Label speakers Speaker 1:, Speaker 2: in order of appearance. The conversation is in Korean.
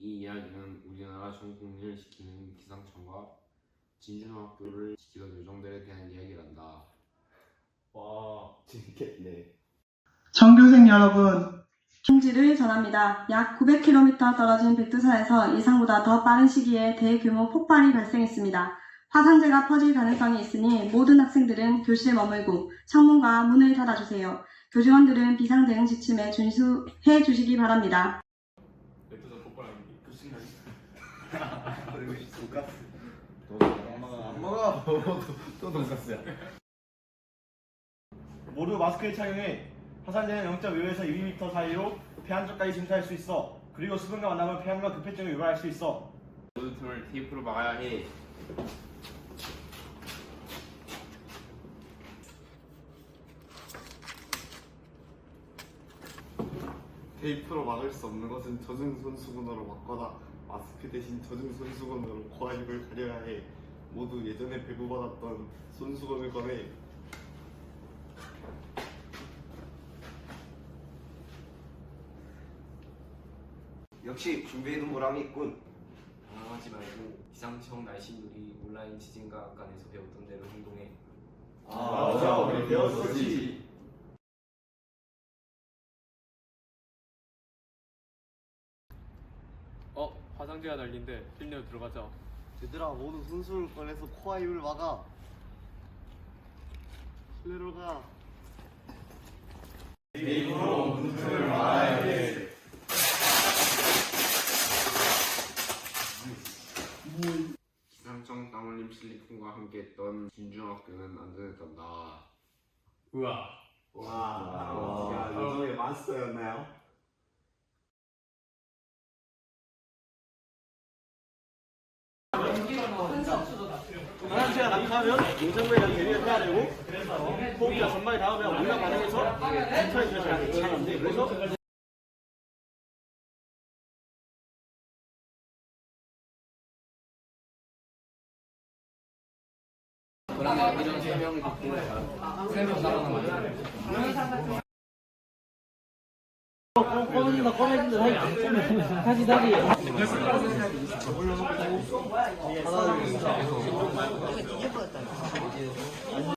Speaker 1: 이 이야기는 우리나라 전 국민을 지키는 기상청과 진중학교를 지키던 요정들에 대한 이야기란다.
Speaker 2: 와 재밌겠네.
Speaker 3: 전교생 여러분,
Speaker 4: 중지를 전합니다. 약 900km 떨어진 백두산에서 예상보다 더 빠른 시기에 대규모 폭발이 발생했습니다. 화산재가 퍼질 가능성이 있으니 모든 학생들은 교실에 머물고 창문과 문을 닫아주세요. 교직원들은 비상대응 지침에 준수해 주시기 바랍니다.
Speaker 2: 백두산 폭발하는 게 급식 날.
Speaker 5: 그리고 돈가스. 안 먹어 안 먹어. 또, 또 돈가스야.
Speaker 6: 모두 마스크를 착용해 화산재는 0.5에서 2m 사이로 폐 한쪽까지 침투할 수 있어. 그리고 수분과 만나면 폐암과 급해증을 유발할 수 있어.
Speaker 1: 모두 틈을 테이프로 막아야 해.
Speaker 5: 테이프로 막을 수 없는 것은 젖은 손수건으로 막거나 마스크 대신 젖은 손수건으로 코와 입을 가려야 해. 모두 예전에 배부받았던 손수건을 꺼내
Speaker 7: 역시 준비해둔 보람이 있군.
Speaker 2: 당황하지 말고 기상청 날씨놀이 온라인 지진과학관에서 배웠던 대로 행동해.
Speaker 5: 아, 맞아 우리 배웠었지.
Speaker 8: 화상제가 날린데 실내로 들어가자
Speaker 5: 얘들아 모두 손수건을 꺼내서 코와 입을 막아. 실내로 가.
Speaker 1: 기상청 땀흘림 실리콘과 함께했던 진중학교는 안전했단다.
Speaker 2: 우와.
Speaker 5: 와, 야, 요즘에 마스터였나요?
Speaker 6: 화산재가 낙하하면 용접물이랑 대비를 해야 되고 호흡기가 전방에 닿으면 온나 반응해서 천천히 잘 잘안돼 그래서
Speaker 2: 그러면 이런 설명을 듣고 설명 따라가는 거야.
Speaker 6: 꺼내준다 꺼내준다 다시 다시 다시 좋은 거야 이거. 하나를 위해서. 이거 뒤집어졌잖아.